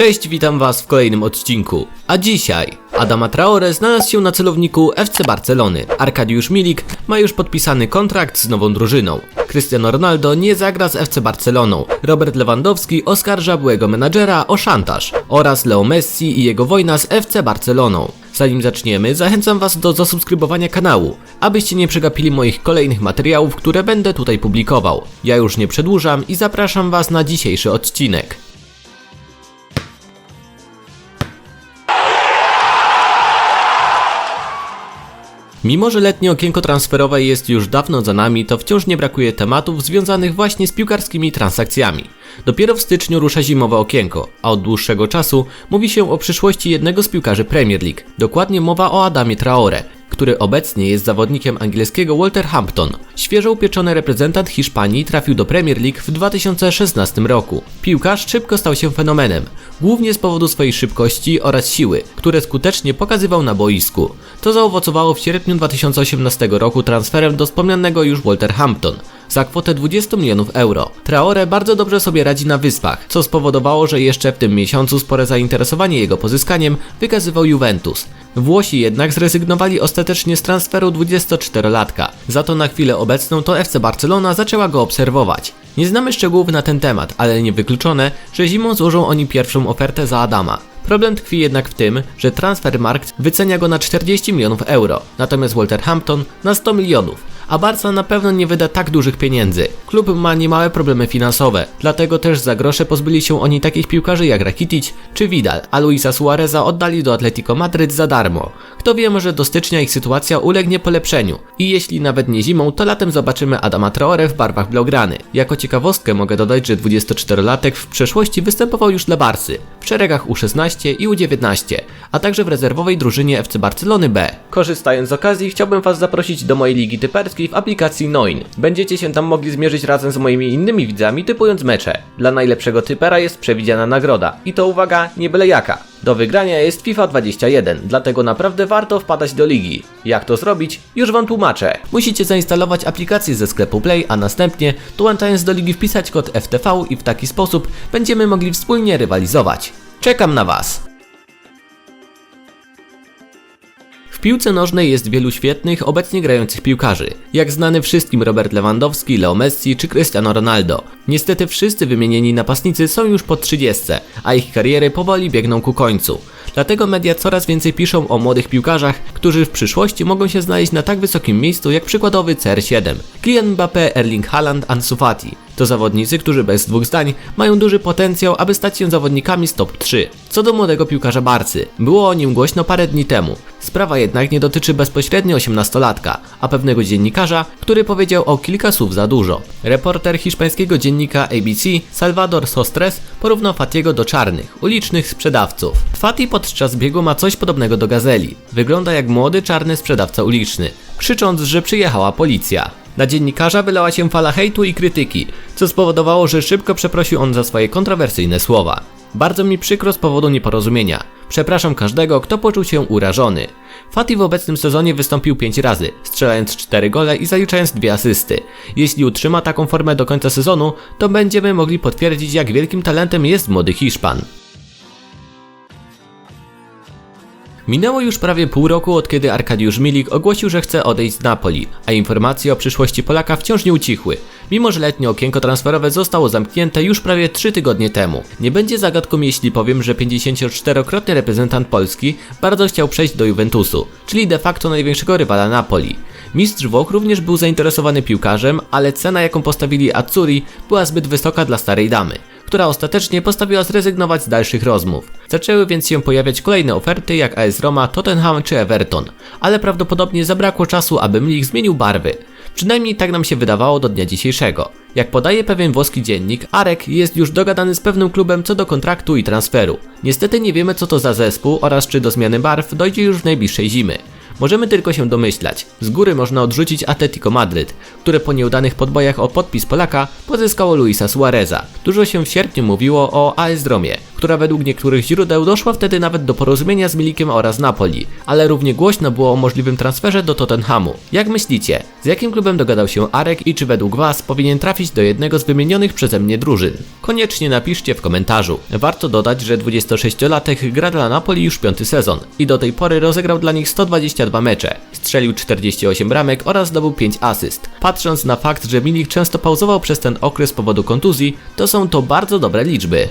Cześć, witam was w kolejnym odcinku. A dzisiaj Adama Traore znalazł się na celowniku FC Barcelony. Arkadiusz Milik ma już podpisany kontrakt z nową drużyną. Cristiano Ronaldo nie zagra z FC Barceloną. Robert Lewandowski oskarża byłego menadżera o szantaż oraz Leo Messi i jego wojna z FC Barceloną. Zanim zaczniemy, zachęcam was do zasubskrybowania kanału, abyście nie przegapili moich kolejnych materiałów, które będę tutaj publikował. Ja już nie przedłużam i zapraszam was na dzisiejszy odcinek. Mimo, że letnie okienko transferowe jest już dawno za nami, to wciąż nie brakuje tematów związanych właśnie z piłkarskimi transakcjami. Dopiero w styczniu rusza zimowe okienko, a od dłuższego czasu mówi się o przyszłości jednego z piłkarzy Premier League. Dokładnie mowa o Adamie Traore, który obecnie jest zawodnikiem angielskiego Wolverhampton. Świeżo upieczony reprezentant Hiszpanii trafił do Premier League w 2016 roku. Piłkarz szybko stał się fenomenem, głównie z powodu swojej szybkości oraz siły, które skutecznie pokazywał na boisku. To zaowocowało w sierpniu 2018 roku transferem do wspomnianego już Wolverhampton za kwotę 20 milionów euro. Traore bardzo dobrze sobie radzi na wyspach, co spowodowało, że jeszcze w tym miesiącu spore zainteresowanie jego pozyskaniem wykazywał Juventus. Włosi jednak zrezygnowali ostatecznie z transferu 24-latka. Za to na chwilę obecną to FC Barcelona zaczęła go obserwować. Nie znamy szczegółów na ten temat, ale niewykluczone, że zimą złożą oni pierwszą ofertę za Adama. Problem tkwi jednak w tym, że Transfermarkt wycenia go na 40 milionów euro, natomiast Wolverhampton na 100 milionów a Barca na pewno nie wyda tak dużych pieniędzy. Klub ma niemałe problemy finansowe, dlatego też za grosze pozbyli się oni takich piłkarzy jak Rakitic czy Vidal, a Luisa Suareza oddali do Atletico Madryt za darmo. Kto wie, może do stycznia ich sytuacja ulegnie polepszeniu i jeśli nawet nie zimą, to latem zobaczymy Adama Traore w barwach Blaugrany. Jako ciekawostkę mogę dodać, że 24-latek w przeszłości występował już dla Barsy, w szeregach U16 i U19, a także w rezerwowej drużynie FC Barcelony B. Korzystając z okazji, chciałbym Was zaprosić do mojej ligi typerskiej w aplikacji Noin. Będziecie się tam mogli zmierzyć razem z moimi innymi widzami typując mecze. Dla najlepszego typera jest przewidziana nagroda. I to uwaga, nie byle jaka. Do wygrania jest FIFA 21, dlatego naprawdę warto wpadać do ligi. Jak to zrobić? Już Wam tłumaczę. Musicie zainstalować aplikację ze sklepu Play, a następnie dołączając do ligi wpisać kod FTV i w taki sposób będziemy mogli wspólnie rywalizować. Czekam na Was! W piłce nożnej jest wielu świetnych, obecnie grających piłkarzy. Jak znany wszystkim Robert Lewandowski, Leo Messi czy Cristiano Ronaldo. Niestety wszyscy wymienieni napastnicy są już po 30, a ich kariery powoli biegną ku końcu. Dlatego media coraz więcej piszą o młodych piłkarzach, którzy w przyszłości mogą się znaleźć na tak wysokim miejscu jak przykładowy CR7. Kylian Mbappé, Erling Haaland, Ansu Fati. To zawodnicy, którzy bez dwóch zdań mają duży potencjał, aby stać się zawodnikami z top 3. Co do młodego piłkarza Barcy, było o nim głośno parę dni temu. Sprawa jednak nie dotyczy bezpośrednio 18-latka, a pewnego dziennikarza, który powiedział o kilka słów za dużo. Reporter hiszpańskiego dziennika ABC Salvador Sostres porównał Fatiego do czarnych, ulicznych sprzedawców. Fati podczas biegu ma coś podobnego do gazeli. Wygląda jak młody czarny sprzedawca uliczny, krzycząc, że przyjechała policja. Na dziennikarza wylała się fala hejtu i krytyki, co spowodowało, że szybko przeprosił on za swoje kontrowersyjne słowa. Bardzo mi przykro z powodu nieporozumienia. Przepraszam każdego, kto poczuł się urażony. Fati w obecnym sezonie wystąpił 5 razy, strzelając 4 gole i zaliczając 2 asysty. Jeśli utrzyma taką formę do końca sezonu, to będziemy mogli potwierdzić jak wielkim talentem jest młody Hiszpan. Minęło już prawie pół roku od kiedy Arkadiusz Milik ogłosił, że chce odejść z Napoli, a informacje o przyszłości Polaka wciąż nie ucichły, mimo że letnie okienko transferowe zostało zamknięte już prawie 3 tygodnie temu. Nie będzie zagadką jeśli powiem, że 54-krotny reprezentant Polski bardzo chciał przejść do Juventusu, czyli de facto największego rywala Napoli. Mistrz Włoch również był zainteresowany piłkarzem, ale cena jaką postawili Azzurri była zbyt wysoka dla starej damy która ostatecznie postawiła zrezygnować z dalszych rozmów. Zaczęły więc się pojawiać kolejne oferty jak AS Roma, Tottenham czy Everton, ale prawdopodobnie zabrakło czasu, aby Mlik zmienił barwy. Przynajmniej tak nam się wydawało do dnia dzisiejszego. Jak podaje pewien włoski dziennik, Arek jest już dogadany z pewnym klubem co do kontraktu i transferu. Niestety nie wiemy co to za zespół oraz czy do zmiany barw dojdzie już w najbliższej zimy. Możemy tylko się domyślać. Z góry można odrzucić Atletico Madryt, które po nieudanych podbojach o podpis Polaka pozyskało Luisa Suareza. Dużo się w sierpniu mówiło o AS Romie, która według niektórych źródeł doszła wtedy nawet do porozumienia z Milikiem oraz Napoli, ale równie głośno było o możliwym transferze do Tottenhamu. Jak myślicie, z jakim klubem dogadał się Arek i czy według Was powinien trafić do jednego z wymienionych przeze mnie drużyn? Koniecznie napiszcie w komentarzu. Warto dodać, że 26-latek gra dla Napoli już piąty sezon i do tej pory rozegrał dla nich 122 mecze, strzelił 48 bramek oraz zdobył 5 asyst. Patrząc na fakt, że Milik często pauzował przez ten okres z powodu kontuzji, to są to bardzo dobre liczby.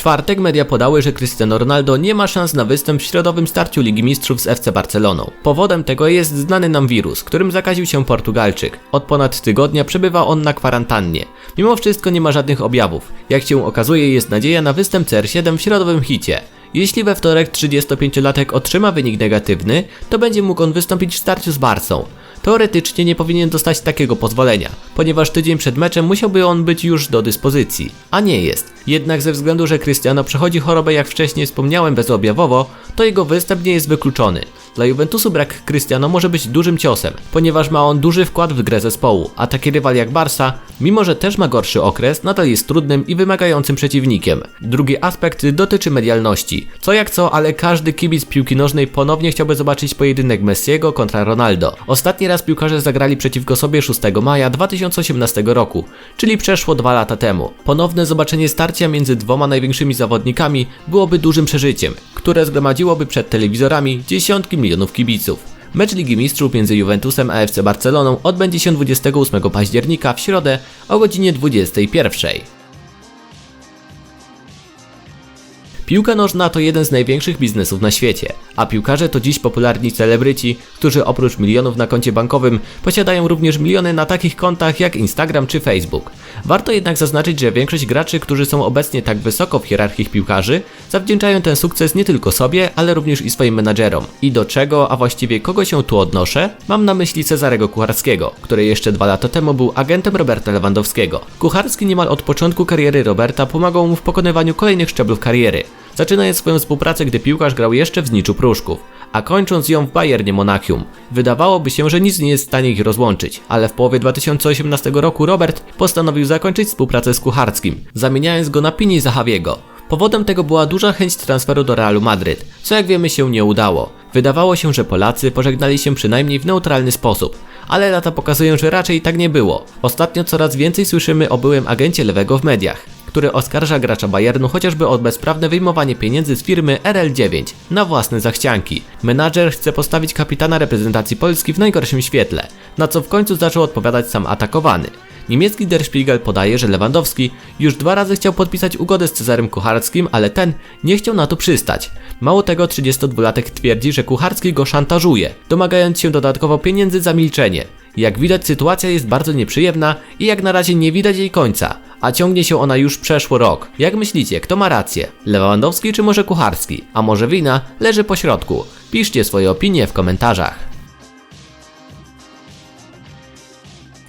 Czwartek media podały, że Cristiano Ronaldo nie ma szans na występ w środowym starciu Ligi Mistrzów z FC Barceloną. Powodem tego jest znany nam wirus, którym zakaził się Portugalczyk. Od ponad tygodnia przebywa on na kwarantannie. Mimo wszystko nie ma żadnych objawów. Jak się okazuje, jest nadzieja na występ CR7 w środowym hicie. Jeśli we wtorek 35-latek otrzyma wynik negatywny, to będzie mógł on wystąpić w starciu z Barcą. Teoretycznie nie powinien dostać takiego pozwolenia, ponieważ tydzień przed meczem musiałby on być już do dyspozycji, a nie jest. Jednak ze względu, że Cristiano przechodzi chorobę jak wcześniej wspomniałem bezobjawowo, to jego występ nie jest wykluczony. Dla Juventusu brak Cristiano może być dużym ciosem, ponieważ ma on duży wkład w grę zespołu, a taki rywal jak Barca, mimo że też ma gorszy okres, nadal jest trudnym i wymagającym przeciwnikiem. Drugi aspekt dotyczy medialności. Co jak co, ale każdy kibic piłki nożnej ponownie chciałby zobaczyć pojedynek Messiego kontra Ronaldo. Ostatni raz piłkarze zagrali przeciwko sobie 6 maja 2018 roku, czyli przeszło dwa lata temu. Ponowne zobaczenie starcia między dwoma największymi zawodnikami byłoby dużym przeżyciem, które zgromadziłoby przed telewizorami dziesiątki milionów kibiców. Mecz Ligi Mistrzów między Juventusem a FC Barceloną odbędzie się 28 października w środę o godzinie 21. Piłka nożna to jeden z największych biznesów na świecie, a piłkarze to dziś popularni celebryci, którzy oprócz milionów na koncie bankowym posiadają również miliony na takich kontach jak Instagram czy Facebook. Warto jednak zaznaczyć, że większość graczy, którzy są obecnie tak wysoko w hierarchii piłkarzy, zawdzięczają ten sukces nie tylko sobie, ale również i swoim menadżerom. I do czego, a właściwie kogo się tu odnoszę? Mam na myśli Cezarego Kucharskiego, który jeszcze dwa lata temu był agentem Roberta Lewandowskiego. Kucharski niemal od początku kariery Roberta pomagał mu w pokonywaniu kolejnych szczeblów kariery zaczynając swoją współpracę, gdy piłkarz grał jeszcze w Zniczu Pruszków, a kończąc ją w Bayernie Monachium. Wydawałoby się, że nic nie jest w stanie ich rozłączyć, ale w połowie 2018 roku Robert postanowił zakończyć współpracę z Kucharskim, zamieniając go na Pini Zahawiego. Powodem tego była duża chęć transferu do Realu Madryt, co jak wiemy się nie udało. Wydawało się, że Polacy pożegnali się przynajmniej w neutralny sposób, ale lata pokazują, że raczej tak nie było. Ostatnio coraz więcej słyszymy o byłym agencie lewego w mediach który oskarża gracza Bayernu chociażby o bezprawne wyjmowanie pieniędzy z firmy RL9 na własne zachcianki. Menadżer chce postawić kapitana reprezentacji Polski w najgorszym świetle, na co w końcu zaczął odpowiadać sam atakowany. Niemiecki Der Spiegel podaje, że Lewandowski już dwa razy chciał podpisać ugodę z Cezarem Kucharskim, ale ten nie chciał na to przystać. Mało tego, 32-latek twierdzi, że Kucharski go szantażuje, domagając się dodatkowo pieniędzy za milczenie. Jak widać, sytuacja jest bardzo nieprzyjemna i jak na razie nie widać jej końca, a ciągnie się ona już przeszło rok. Jak myślicie, kto ma rację? Lewandowski czy może Kucharski? A może wina leży po środku? Piszcie swoje opinie w komentarzach.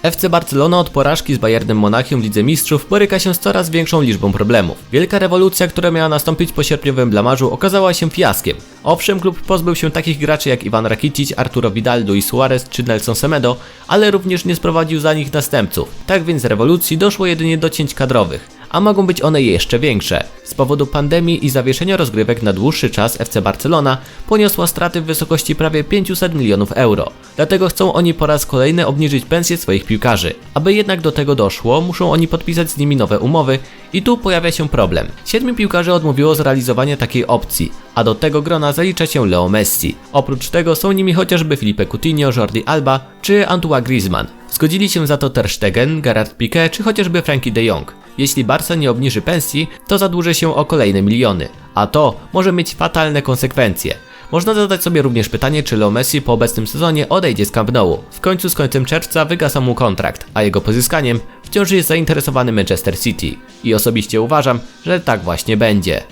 FC Barcelona od porażki z Bayernem Monachium w Lidze Mistrzów boryka się z coraz większą liczbą problemów. Wielka rewolucja, która miała nastąpić po sierpniowym blamarzu okazała się fiaskiem. Owszem, klub pozbył się takich graczy jak Iwan Rakitic, Arturo Vidal, Luis Suarez czy Nelson Semedo, ale również nie sprowadził za nich następców. Tak więc rewolucji doszło jedynie do cięć kadrowych a mogą być one jeszcze większe. Z powodu pandemii i zawieszenia rozgrywek na dłuższy czas FC Barcelona poniosła straty w wysokości prawie 500 milionów euro. Dlatego chcą oni po raz kolejny obniżyć pensje swoich piłkarzy. Aby jednak do tego doszło, muszą oni podpisać z nimi nowe umowy i tu pojawia się problem. Siedmiu piłkarzy odmówiło zrealizowania takiej opcji, a do tego grona zalicza się Leo Messi. Oprócz tego są nimi chociażby Felipe Coutinho, Jordi Alba czy Antoine Griezmann. Zgodzili się za to Ter Stegen, Gerard Piqué czy chociażby Frankie de Jong. Jeśli Barca nie obniży pensji, to zadłuży się o kolejne miliony, a to może mieć fatalne konsekwencje. Można zadać sobie również pytanie, czy Leo Messi po obecnym sezonie odejdzie z Camp Nou. W końcu z końcem czerwca wygasa mu kontrakt, a jego pozyskaniem wciąż jest zainteresowany Manchester City. I osobiście uważam, że tak właśnie będzie.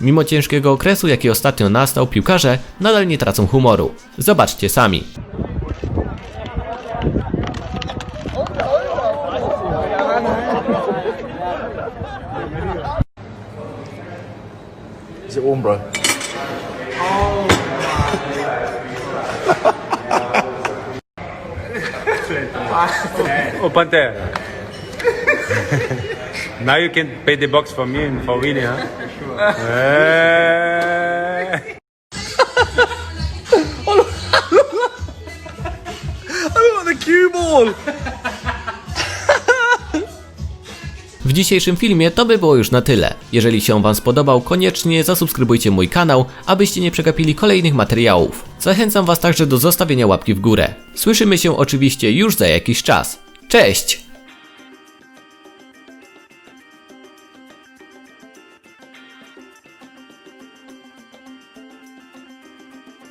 Mimo ciężkiego okresu, jaki ostatnio nastał, piłkarze nadal nie tracą humoru. Zobaczcie sami. Is it warm, bro? Open there. now you can pay the box for me and for Winnie, huh? Eh. W dzisiejszym filmie to by było już na tyle. Jeżeli się Wam spodobał, koniecznie zasubskrybujcie mój kanał, abyście nie przegapili kolejnych materiałów. Zachęcam Was także do zostawienia łapki w górę. Słyszymy się oczywiście już za jakiś czas. Cześć!